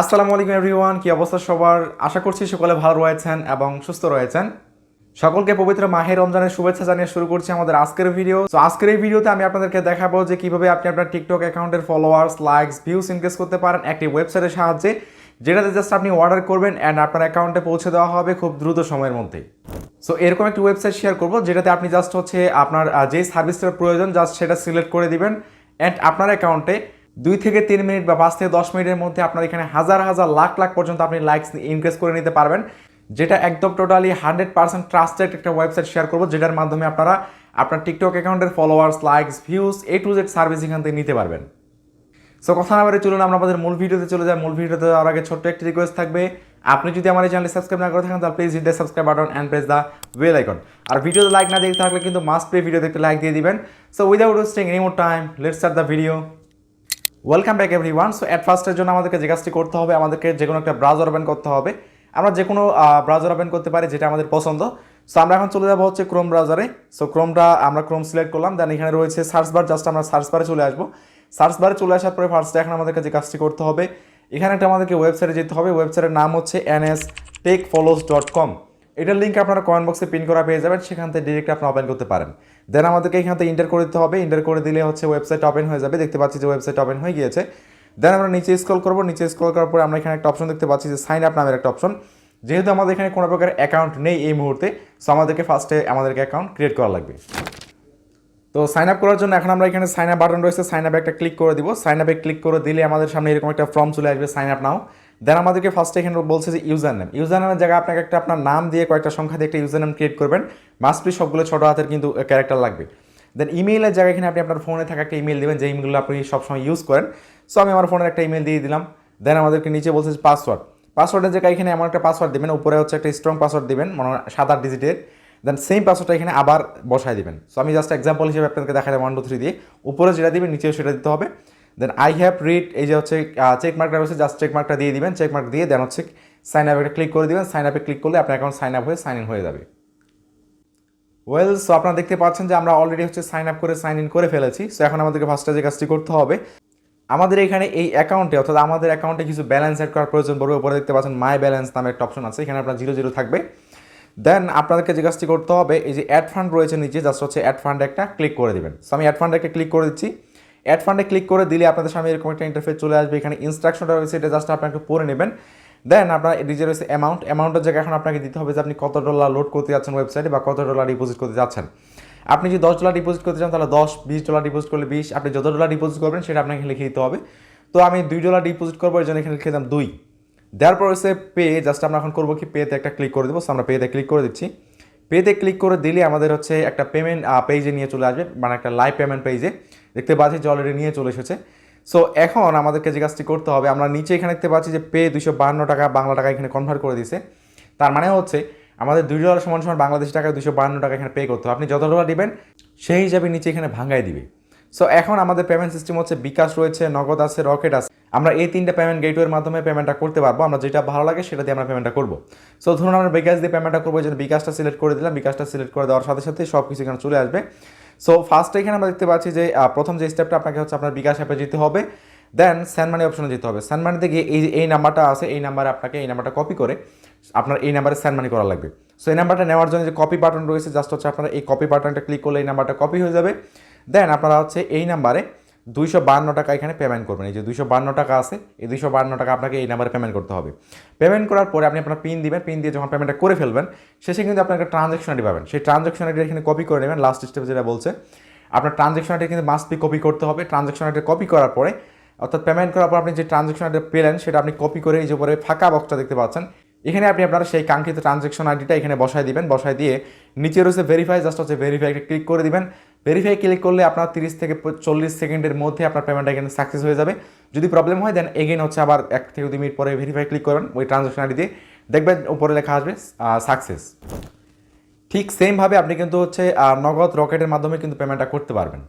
আসসালামু আলাইকুম এভরিওয়ান কি অবস্থা সবার? আশা করছি সকলে ভালো রয়েছেন এবং সুস্থ রয়েছেন। সকলকে পবিত্র মাহের রমজানের শুভেচ্ছা জানিয়ে শুরু করছি আমাদের আজকের ভিডিও তো আজকের এই ভিডিওতে আমি আপনাদেরকে দেখাবো যে কীভাবে আপনি আপনার টিকটক অ্যাকাউন্টের ফলোয়ার্স লাইকস ভিউস ইনক্রিজ করতে পারেন একটি ওয়েবসাইটের সাহায্যে যেটাতে জাস্ট আপনি অর্ডার করবেন অ্যান্ড আপনার অ্যাকাউন্টে পৌঁছে দেওয়া হবে খুব দ্রুত সময়ের মধ্যে সো এরকম একটি ওয়েবসাইট শেয়ার করব যেটাতে আপনি জাস্ট হচ্ছে আপনার আহ, যে সার্ভিসটার প্রয়োজন জাস্ট সেটা সিলেক্ট করে দিবেন অ্যান্ড আপনার অ্যাকাউন্টে দুই থেকে তিন মিনিট বা পাঁচ থেকে দশ মিনিটের মধ্যে আপনার এখানে হাজার হাজার লাখ লাখ পর্যন্ত আপনি লাইকস ইনক্রিজ করে নিতে পারবেন, যেটা একদম টোটালি হান্ড্রেড পার্সেন্ট ট্রাস্টেড একটা ওয়েবসাইট শেয়ার করব, যেটার মাধ্যমে আপনারা আপনার টিকটক অ্যাকাউন্টের followers likes views A to Z service এখান থেকে নিতে পারবেন। সো কথা না বারে চলুন, আমরা আমাদের মূল ভিডিওতে চলে যাই। মূল ভিডিওতে যাওয়ার আগে ছোট্ট একটি রিকোয়েস্ট থাকবে। আপনি যদি আমার এই চ্যানেলে সাবস্ক্রাইব না করে থাকেন, তাহলে please hit the subscribe button and press the bell icon আর ভিডিওতে লাইক না দেখতে থাকলে কিন্তু মাস্ট প্লে ভিডিও দেখতে লাইক দিয়ে দিবেন। So without wasting any more time let's start the video welcome back everyone so at ফার্স্টের জন্য আমাদেরকে যে কাজটি করতে হবে, আমাদেরকে যে কোনো একটা ব্রাউজার ওপেন করতে হবে। আমরা যে কোনো ব্রাউজার ওপেন করতে পারি যেটা আমাদের পছন্দ। সো আমরা এখন চলে যাব হচ্ছে ক্রোম ব্রাউজারে সো ক্রোমটা আমরা ক্রোম সিলেক্ট করলাম। দেন এখানে রয়েছে সার্চ বার জাস্ট আমরা সার্চ বারে চলে আসব। সার্চ বারে চলে আসার পরে ফার্স্টে এখন আমাদেরকে যে কাজটি করতে হবে, এখানে একটা আমাদেরকে ওয়েবসাইটে যেতে হবে। ওয়েবসাইটের নাম হচ্ছে N S tech follows dot com এটার লিঙ্ক আপনারা কমেন্ট বক্সে পিন করা পেয়ে যাবেন, সেখান থেকে ডিরেক্ট আপনি ওপেন করতে পারেন। দেন আমাদেরকে এখান থেকে ইন্টার করে দিতে হবে। ইন্টার করে দিলে হচ্ছে ওয়েবসাইট ওপেন হয়ে যাবে। দেখতে পাচ্ছি যে ওয়েবসাইট ওপেন হয়ে গিয়েছে। দেন আমরা নিচে স্ক্রল করব। নিচে স্ক্রল করার পরে আমরা এখানে একটা অপশন দেখতে পাচ্ছি যে সাইন আপ নামের একটা অপশন যেহেতু আমাদের এখানে কোনো প্রকার অ্যাকাউন্ট নেই এই মুহূর্তে সো আমাদেরকে ফার্স্টে আমাদেরকে অ্যাকাউন্ট ক্রিয়েট করা লাগবে। তো সাইন আপ করার জন্য এখন আমরা এখানে সাইন আপ বাটন রয়েছে। সাইন আপে একটা ক্লিক করে দিব। সাইন আপে ক্লিক করে দিলে আমাদের সামনে এরকম একটা ফর্ম চলে আসবে। সাইন আপ নাও দেন আমাদেরকে ফার্স্টে এখানে বলছে যে ইউজার নেম ইউজার নেমের জায়গায় আপনাকে একটা আপনার নাম দিয়ে কয়েকটা সংখ্যা দিয়ে একটা ইউজার নেম ক্রিয়েট করবেন। মাস্ট বি সবগুলো ছোটো হাতের কিন্তু ক্যারেক্টার লাগবে। দেন ইমেইলের জায়গায় এখানে আপনি আপনার ফোনে থাকা একটা ইমেল দেবেন, যে ইমেলগুলো আপনি সবসময় ইউজ করেন। সো আমি আমার ফোনের একটা ইমেল দিয়ে দিলাম। দেন আমাদেরকে নিচে বলছে যে পাসওয়ার্ড পাসওয়ার্ডের জায়গায় এখানে এমন একটা পাসওয়ার্ড দেবেন, উপরে হচ্ছে একটা স্ট্রং পাসওয়ার্ড দেবেন, মনে হয় সাত আট ডিজিটের দেন সেম পাসওয়ার্ডটা এখানে আবার বসায় দিবেন। সো আমি জাস্ট এক্সাম্পল হিসেবে আপনাদেরকে দেখাই ওয়ান টু থ্রি দিয়ে। উপরে যেটা দিবেন, নিচেও সেটা দিতে হবে। দেন আই হ্যাভ রিড এই যে হচ্ছে চেক মার্কটা রয়েছে জাস্ট চেক মার্কটা দিয়ে দিবেন চেক মার্ক দিয়ে দেন হচ্ছে সাইন আপে ক্লিক করে দিবেন সাইন আপে ক্লিক করলে আপনার অ্যাকাউন্ট সাইন আপ হয়ে সাইন ইন হয়ে যাবে। ওয়েল সো আপনারা দেখতে পাচ্ছেন যে আমরা অলরেডি হচ্ছে সাইন আপ করে সাইন ইন করে ফেলেছি। সো এখন আমাদেরকে ফার্স্টে যে কাজটি করতে হবে, আমাদের এখানে এই অ্যাকাউন্টে অর্থাৎ আমাদের অ্যাকাউন্টে কিছু ব্যালেন্স অ্যাড করার প্রয়োজন পড়বে। উপরে দেখতে পাচ্ছেন মাই ব্যালেন্স নামে একটা অপশন আছে, এখানে আপনার জিরো জিরো থাকবে। দেন আপনাদেরকে যে কাজটি করতে হবে, এই যে অ্যাড ফান্ড রয়েছে নিচে জাস্ট হচ্ছে অ্যাড ফান্ড একটা ক্লিক করে দেবেন। সো আমি অ্যাড ফান্ড একটা ক্লিক করে দিচ্ছি। অ্যাড ফান্ডে ক্লিক করে দিলে আপনাদের সামনে এরকম একটা ইন্টারফেস চলে আসবে। এখানে ইনস্ট্রাকশনটা রয়েছে, এটা জাস্ট আপনাকে পড়ে নেবেন। দেন আপনার ডিজে রয়েছে অ্যামাউন্ট অ্যামাউন্টের জায়গায় এখন আপনাকে দিতে হবে যে আপনি কত ডলার লোড করতে যাচ্ছেন ওয়েবসাইটে বা কত ডলার ডিপোজিট করতে যাচ্ছেন। আপনি যদি দশ ডলার ডিপোজিট করতে চান, তাহলে দশ, বিশ ডলার ডিপোজিট করলে বিশ। আপনি যত ডলার ডিপোজিট করবেন, সেটা আপনাকে লিখে দিতে হবে। তো আমি দুই ডলার ডিপোজিট করব, এই জন্য এখানে লিখে দিলাম দুই। দেওয়ার পর হচ্ছে পে জাস্ট আমরা এখন করব কি পেতে একটা ক্লিক করে দেবো। আমরা পেতে ক্লিক করে দিচ্ছি। পেতে ক্লিক করে দিলে আমাদের হচ্ছে একটা পেমেন্ট পেজে নিয়ে চলে আসবে মানে একটা লাইভ পেমেন্ট পেজে দেখতে পাচ্ছি যে অলরেডি নিয়ে চলে এসেছে। সো এখন আমাদেরকে যে কাজটি করতে হবে, আমরা নিচে এখানে দেখতে পাচ্ছি যে পে দুশো বাহান্ন টাকা, বাংলা টাকা এখানে কনভার্ট করে দিছে তার মানে হচ্ছে, আমাদের দুই ডলার সমান সমান বাংলাদেশি টাকা দুশো বাহান্ন টাকা এখানে পে করতে হবে। আপনি যত ডলার দিবেন, সেই হিসাবে নিচে এখানে ভাঙাই দিবে। সো এখন আমাদের পেমেন্ট সিস্টেম হচ্ছে বিকাশ রয়েছে, নগদ আছে রকেট আছে। আমরা এই তিনটা পেমেন্ট গেটওয়ের মাধ্যমে পেমেন্টটা করতে পারব, আমরা যেটা ভালো লাগে সেটা দিয়ে আমরা পেমেন্টটা করব। সো ধরুন আমরা বিকাশ দিয়ে পেমেন্টটা করব যে বিকাশটা সিলেক্ট করে দিলাম, বিকাশটা সিলেক্ট করে দেওয়ার সাথে সাথে সব কিছু এখানে চলে আসবে। সো ফার্স্ট এখানে আমরা দেখতে পাচ্ছি যে প্রথম যে স্টেপটা আপনাকে হচ্ছে আপনার বিকাশ অ্যাপে যেতে হবে দেন স্যান্ড মানি অপশনে যেতে হবে। স্যান্ড মানিতে গিয়ে এই এই নাম্বারটা আছে, এই নাম্বারে আপনাকে এই নাম্বারটা কপি করে আপনার এই নাম্বারে স্যান্ড মানি করা লাগবে। সো এই নাম্বারটা নেওয়ার জন্য যে কপি বাটন রয়েছে জাস্ট হচ্ছে আপনারা এই কপি বাটনটা ক্লিক করলে এই নাম্বারটা কপি হয়ে যাবে। দেন আপনারা হচ্ছে এই নাম্বারে দুইশো বান্ন টাকা এখানে পেমেন্ট করবেন। এই যে দুইশো বান্ন টাকা আছে, এই দুইশো বান্ন টাকা আপনাকে এই নাম্বারে পেমেন্ট করতে হবে। পেমেন্ট করার পরে আপনি আপনার পিন দিবেন। পিন দিয়ে যখন পেমেন্টটা করে ফেলবেন, শেষে কিন্তু আপনার একটা ট্রানজ্যাকশন আইডি পাবেন। সেই ট্রানজ্যাকশন আইডি এখানে কপি করে নেবেন। লাস্ট স্টেপে যেটা বলছে, আপনার ট্রানজ্যাকশন আইডি কিন্তু মাস্ট বি কপি করতে হবে। ট্রানজ্যাকশন আইডি কপি করার পরে, অর্থাৎ পেমেন্ট করার পর আপনি যে ট্রানজ্যাকশন আইডি পেলেন, সেটা আপনি কপি করে এই যে উপরে ফাঁকা বক্সটা দেখতে পাচ্ছেন, এখানে আপনি আপনার সেই কাঙ্ক্ষিত ট্রানজ্যাকশন আইডিটা এখানে বসায় দিবেন। বসায় দিয়ে নিচে রয়েছে ভেরিফাই জাস্ট হচ্ছে ভেরিফাই ক্লিক করে দিবেন। ভেরিফাই ক্লিক করলে আপনার তিরিশ থেকে চল্লিশ সেকেন্ডের মধ্যে আপনার পেমেন্টটা এখানে সাকসেস হয়ে যাবে। যদি প্রবলেম হয় দেন এগেন হচ্ছে আবার এক থেকে দুই মিনিট পরে ভেরিফাই ক্লিক করবেন ওই ট্রানজ্যাকশন আইডি দিয়ে। দেখবেন উপরে লেখা আসবে সাকসেস ঠিক সেমভাবে আপনি কিন্তু হচ্ছে নগদ রকেটের মাধ্যমে কিন্তু পেমেন্টটা করতে পারবেন।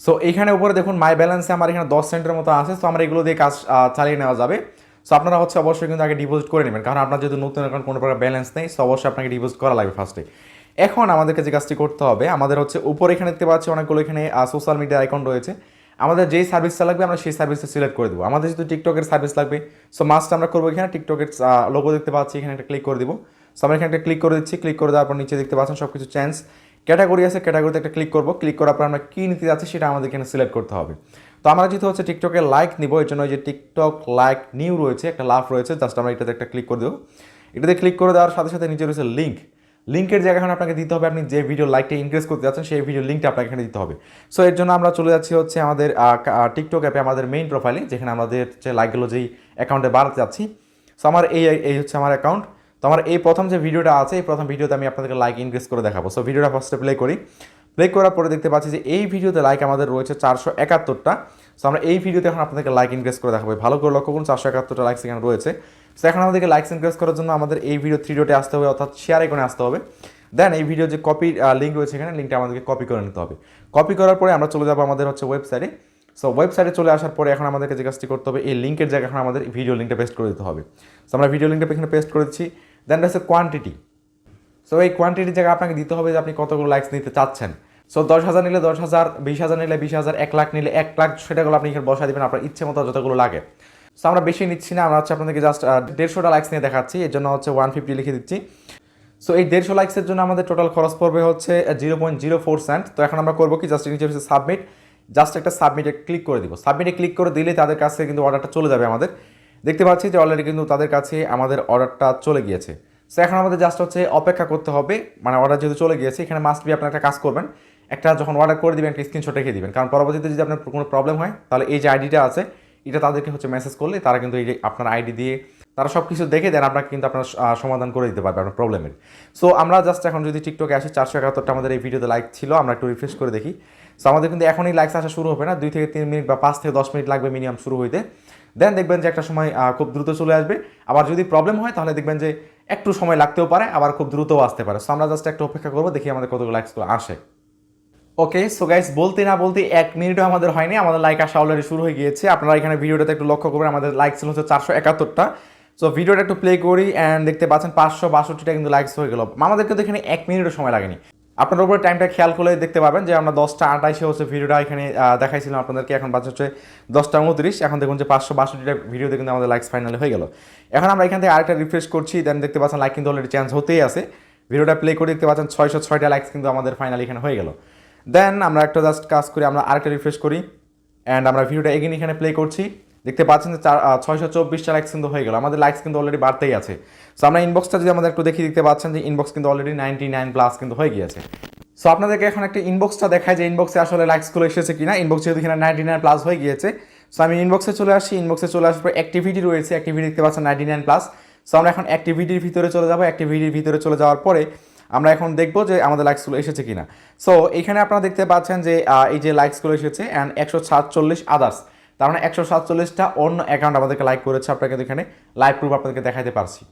সো এইখানে উপরে দেখুন মাই ব্যালেন্সে আমার এখানে দশ সেন্টের মতো আছে সো আমরা এগুলো দিয়ে কাজ চালিয়ে নেওয়া যাবে। সো আপনারা হচ্ছে অবশ্যই কিন্তু আগে ডিপোজিট করে নেবেন, কারণ আপনার যেহেতু নতুন অ্যাকাউন্ট কোনো প্রকার ব্যালেন্স নেই সো অবশ্যই আপনাকে ডিপোজিট করা লাগবে ফার্স্টে এখন আমাদেরকে যে কাজটি করতে হবে, আমাদের হচ্ছে উপরে এখানে দেখতে পাচ্ছি অনেকগুলো এখানে সোশ্যাল মিডিয়া আইকন রয়েছে। আমাদের যেই সার্ভিসটা লাগবে আমরা সেই সার্ভিসটা সিলেক্ট করে দেবো। আমাদের যেহেতু টিকটকের সার্ভিস লাগবে সো মাস্ট আমরা করব এখানে। টিকটকের লোগো দেখতে পাচ্ছি, এখানে একটা ক্লিক করে দিব। সো আমরা এখানে একটা ক্লিক করে দিচ্ছি ক্লিক করে দেওয়ার পর নিচে দেখতে পাচ্ছেন সব কিছু চেঞ্জ ক্যাটাগরি আছে। ক্যাটাগরিতে একটা ক্লিক করব। ক্লিক করার পর আমরা কী নিতে যাচ্ছি সেটা আমাদের এখানে সিলেক্ট করতে হবে। তো আমরা যেহেতু হচ্ছে টিকটকে লাইক নিব এর জন্য যে টিকটক লাইক নিউ রয়েছে, একটা লাভ রয়েছে জাস্ট আমরা এটাতে একটা ক্লিক করে দেবো। এটাতে ক্লিক করে দেওয়ার সাথে সাথে নিচে রয়েছে লিঙ্ক লিঙ্কের জায়গা এখন আপনাকে দিতে হবে। আপনি যে ভিডিও লাইকটা ইনক্রিজ করতে যাচ্ছেন, সেই ভিডিও লিঙ্কটা আপনাকে এখানে দিতে হবে। সো এর জন্য আমরা চলে যাচ্ছি হচ্ছে আমাদের টিকটক অ্যাপে আমাদের মেইন প্রোফাইলে যেখানে আমাদের যে লাইকগুলো যেই অ্যাকাউন্টে বাড়াতে যাচ্ছি। সো আমার এই এই হচ্ছে আমার অ্যাকাউন্ট তো আমার এই প্রথম যে ভিডিওটা আছে, এই প্রথম ভিডিওতে আমি আপনাদেরকে লাইক ইনক্রিজ করে দেখাবো। সো ভিডিওটা ফার্স্টে প্লে করি। প্লে করার পরে দেখতে পাচ্ছি যে এই ভিডিওতে লাইক আমাদের রয়েছে চারশো একাত্তরটা। সো আমরা এই ভিডিওতে এখন আপনাদেরকে লাইক ইনক্রিজ করে দেখাবো। ভালো করে লক্ষ্য করুন, চারশো একাত্তরটা লাইক সেখানে রয়েছে। সো এখন আমাদেরকে লাইকস ইনক্রিজ করার জন্য আমাদের এই ভিডিও থ্রি ডোটে আসতে হবে, অর্থাৎ শেয়ার আইকনে আসতে হবে। দেন এই ভিডিও যে কপি লিঙ্ক রয়েছে এখানে লিঙ্কটা আমাদেরকে কপি করে নিতে হবে। কপি করার পরে আমরা চলে যাব আমাদের হচ্ছে ওয়েবসাইটে সো ওয়েবসাইটে চলে আসার পরে এখন আমাদেরকে যে কাজটি করতে হবে, এই লিঙ্কের জায়গায় এখন আমাদের ভিডিও লিঙ্কটা পেস্ট করে দিতে হবে। সো আমরা ভিডিও লিঙ্কটা এখানে পেস্ট করে দিচ্ছি। দেন রয়েছে কোয়ান্টিটি সো এই কোয়ান্টিটির জায়গায় আপনাকে দিতে হবে যে আপনি কতগুলো লাইকস নিতে চাচ্ছেন। সো দশ হাজার নিলে দশ হাজার, বিশ হাজার নিলে বিশ হাজার, এক লাখ নিলে এক লাখ, সেটাগুলো আপনি এখানে বসা দেবেন, আপনার ইচ্ছে মতো যতগুলো লাগে। সো আমরা বেশি নিচ্ছি না, আমরা হচ্ছে আপনাদেরকে জাস্ট দেড়শোটা লাইকস নিয়ে দেখাচ্ছি, এর জন্য হচ্ছে ওয়ান ফিফটি লিখে দিচ্ছি। সো এই দেড়শো লাইক্সের জন্য আমাদের টোটাল খরচ পড়বে হচ্ছে zero point zero four cent তো এখন আমরা করব কি জাস্ট নিচে হচ্ছে সাবমিট জাস্ট একটা সাবমিটে ক্লিক করে দিব। সাবমিটে ক্লিক করে দিলে তাদের কাছে কিন্তু অর্ডারটা চলে যাবে আমাদের। দেখতে পাচ্ছি যে অলরেডি কিন্তু তাদের কাছে আমাদের অর্ডারটা চলে গিয়েছে। সো এখন আমাদের জাস্ট হচ্ছে অপেক্ষা করতে হবে। মানে অর্ডার যেহেতু চলে গিয়েছে, এখানে মাস্ট বি আপনার একটা কাজ করবেন। একটা যখন অর্ডার করে দিবেন, একটা স্ক্রিনশট রেখে দিবেন। কারণ পরবর্তীতে যদি আপনার কোনো প্রবলেম হয়, তাহলে এই যে আইডিটা আছে এটা তাদেরকে হচ্ছে মেসেজ করলে তারা কিন্তু এই আপনার আইডি দিয়ে তারা সব কিছু দেখে দেন, আপনাকে কিন্তু আপনার সমাধান করে দিতে পারবে আপনার প্রবলেমের সো আমরা জাস্ট এখন যদি টিকটকে আসি, চারশো একাত্তরটা আমাদের এই ভিডিওতে লাইক ছিল, আমরা একটু রিফ্রেশ করে দেখি। সো আমাদের কিন্তু এখনই লাইকস আসা শুরু হবে না, দুই থেকে তিন মিনিট বা পাঁচ থেকে দশ মিনিট লাগবে মিনিমাম শুরু হইতে। দেন দেখবেন যে একটা সময় খুব দ্রুত চলে আসবে। আবার যদি প্রবলেম হয়, তাহলে দেখবেন যে একটু সময় লাগতেও পারে, আবার খুব দ্রুতও আসতে পারে। সো আমরা জাস্ট একটু অপেক্ষা করব, দেখি আমাদের কতগুলো লাইকসগুলো আসে। ওকে সো গাইস বলতে না বলতে এক মিনিটও আমাদের হয়নি। আমাদের লাইক আসা অলরেডি শুরু হয়ে গিয়েছে। আপনারা এখানে ভিডিওটাতে একটু লক্ষ্য করবেন, আমাদের লাইক ছিল হচ্ছে চারশো একাত্তরটা। সো ভিডিওটা একটু প্লে করি অ্যান্ড দেখতে পাচ্ছেন পাঁচশো বাষট্টিটা কিন্তু লাইকস হয়ে গেল। আমাদের কিন্তু এখানে এক মিনিটও সময় লাগেনি। আপনার উপরে টাইমটা খেয়াল করলে দেখতে পাবেন যে আমরা দশটা আটাইশে হচ্ছে ভিডিওটা এখানে দেখাইছিলাম আপনাদেরকে। এখন বাজে হচ্ছে দশটা উনত্রিশ। এখন দেখুন যে পাঁচশো বাষট্টিটা ভিডিওতে কিন্তু আমাদের লাইকস ফাইনালি হয়ে গেল। এখন আমরা এখান থেকে আরেকটা রিফ্রেশ করছি। দেন দেখতে পাচ্ছেন লাইক কিন্তু অলরেডি চেঞ্জ হতেই আছে। ভিডিওটা প্লে করে দেখতে পাচ্ছেন ছয়শো ছয়টা লাইকস কিন্তু আমাদের ফাইনালি এখানে হয়ে গেল। দেন আমরা একটা জাস্ট কাজ করি, আমরা আরেকটা রিফ্রেশ করি অ্যান্ড আমরা ভিডিওটা এগেন এখানে প্লে করছি। দেখতে পাচ্ছেন যে চার ছয়শো চব্বিশটা লাইকস কিন্তু হয়ে গেল। আমাদের লাইকস কিন্তু অলরেডি বাড়তেই আছে। সো আমরা ইনবক্সটা যদি আমাদের একটু দেখি, দেখতে পাচ্ছেন যে ইনবক্স কিন্তু অলরেডি নাইনটি নাইন প্লাস কিন্তু হয়ে গিয়েছে। সো আপনাদেরকে এখন একটা ইনবক্সটা দেখায় যে ইনবক্সে আসলে লাইকসগুলো এসেছে কিনা। ইনবক্স যেহেতু এখানে নাইনটি নাইন প্লাস হয়ে গিয়েছে। সো আমি ইনবক্সে চলে আসি ইনবক্সে চলে আসার পর অ্যাক্টিভিটি রয়েছে। অ্যাক্টিভিটি দেখতে পাচ্ছেন নাইনটি নাইন প্লাস সো আমরা এখন অ্যাক্টিভিটির ভিতরে চলে যাব। অ্যাক্টিভিটির ভিতরে চলে যাওয়ার পরে আমরা এখন দেখব যে আমাদের লাইকসগুলো এসেছে কিনা। সো এখানে আপনারা দেখতে পাচ্ছেন যে এই যে লাইকসগুলো এসেছে অ্যান্ড একশো সাতচল্লিশ আদার্স তার মানে একশো সাতচল্লিশটা অন্য অ্যাকাউন্ট আমাদেরকে লাইক করেছে, আপনাকে এখানে লাইভ প্রুফ আপনাদেরকে দেখাতে পারছি।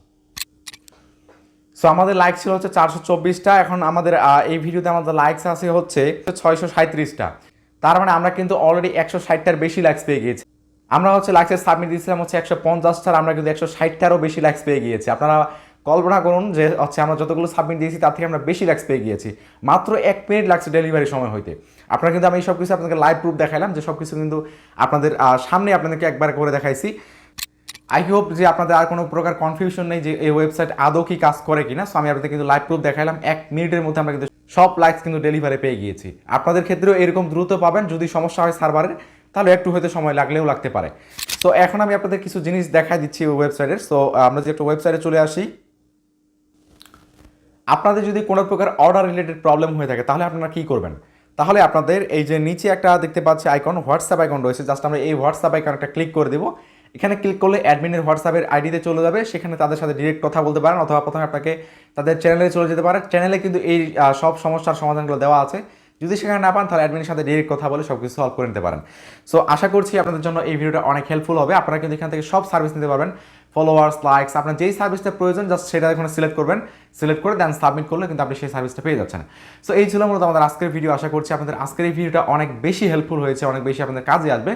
সো আমাদের লাইক ছিল হচ্ছে চারশো চব্বিশটা, এখন আমাদের এই ভিডিওতে আমাদের লাইকস আছে হচ্ছে ছয়শো সাঁত্রিশটা তার মানে আমরা কিন্তু অলরেডি একশো ষাটটার বেশি লাইকস পেয়ে গিয়েছি। আমরা হচ্ছে লাইকসের সাবমিট দিয়েছিলাম হচ্ছে একশো পঞ্চাশটার, আমরা কিন্তু একশো ষাটটারও বেশি লাইকস পেয়ে গিয়েছি। আপনারা কল্পনা করুন যে হচ্ছে আমরা যতগুলো সাবমিট দিয়েছি, তার থেকে আমরা বেশি লাইকস পেয়ে গিয়েছি। মাত্র এক মিনিট লাগছে ডেলিভারি সময় হইতে। আপনারা কিন্তু আমি সব কিছু আপনাদেরকে লাইভ প্রুফ দেখাইলাম যে সব কিছু কিন্তু আপনাদের সামনে আপনাদেরকে একবার করে দেখাইছি। আই হোপ যে আপনাদের আর কোনো প্রকার কনফিউশন নেই যে এই ওয়েবসাইট আদৌ কি কাজ করে কিনা। সো আমি আপনাদের কিন্তু লাইভ প্রুফ দেখাইলাম। এক মিনিটের মধ্যে আমরা কিন্তু সব লাইক্স কিন্তু ডেলিভারি পেয়ে গিয়েছি। আপনাদের ক্ষেত্রেও এরকম দ্রুত পাবেন, যদি সমস্যা হয় সার্ভারের, তাহলে একটু হয়তো সময় লাগলেও লাগতে পারে। সো এখন আমি আপনাদের কিছু জিনিস দেখাই দিচ্ছি ওয়েবসাইটের সো আমরা যে একটা ওয়েবসাইটে চলে আসি। আপনাদের যদি কোনো প্রকার অর্ডার রিলেটেড প্রবলেম হয়ে থাকে, তাহলে আপনারা কি করবেন? তাহলে আপনাদের এই যে নিচে একটা দেখতে পাচ্ছি আইকন হোয়াটসঅ্যাপ আইকন রয়েছে। জাস্ট আমরা এই হোয়াটসঅ্যাপ আইকন একটা ক্লিক করে দেবো। এখানে ক্লিক করলে অ্যাডমিনের হোয়াটসঅ্যাপের আইডিতে চলে যাবে। সেখানে তাদের সাথে ডিরেক্ট কথা বলতে পারেন, অথবা প্রথমে আপনাকে তাদের চ্যানেলে চলে যেতে পারেন চ্যানেলে কিন্তু এই সব সমস্যার সমাধানগুলো দেওয়া আছে। যদি সেখানে না পান, তাহলে অ্যাডমিনের সাথে ডিরেক্ট কথা বলে সব কিছু সলভ করে নিতে পারেন। সো আশা করছি আপনাদের জন্য এই ভিডিওটা অনেক হেল্পফুল হবে। আপনারা কিন্তু এখান থেকে সব সার্ভিস নিতে পারবেন। ফলোয়ার্স লাইকস আপনার যেই সার্ভিসটা প্রয়োজন জাস্ট সেটা এখানে সিলেক্ট করবেন। সিলেক্ট করে দেন সাবমিট করলে কিন্তু আপনি সেই সার্ভিসটা পেয়ে যাচ্ছেন। সো এই ছিল মূলত আমাদের আজকের ভিডিও আশা করছি আপনাদের আজকের এই ভিডিওটা অনেক বেশি হেল্পফুল হয়েছে, অনেক বেশি আপনাদের কাজে আসবে।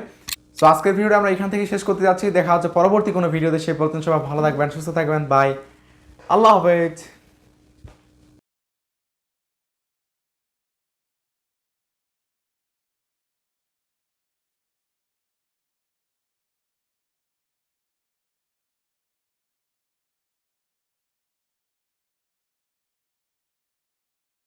সো আজকের ভিডিওটা আমরা এখান থেকে শেষ করতে যাচ্ছি। দেখা হচ্ছে পরবর্তী কোনো ভিডিওতে সে পর্যন্ত সবাই ভালো থাকবেন, সুস্থ থাকবেন। বাই আল্লাহ হাফেজ।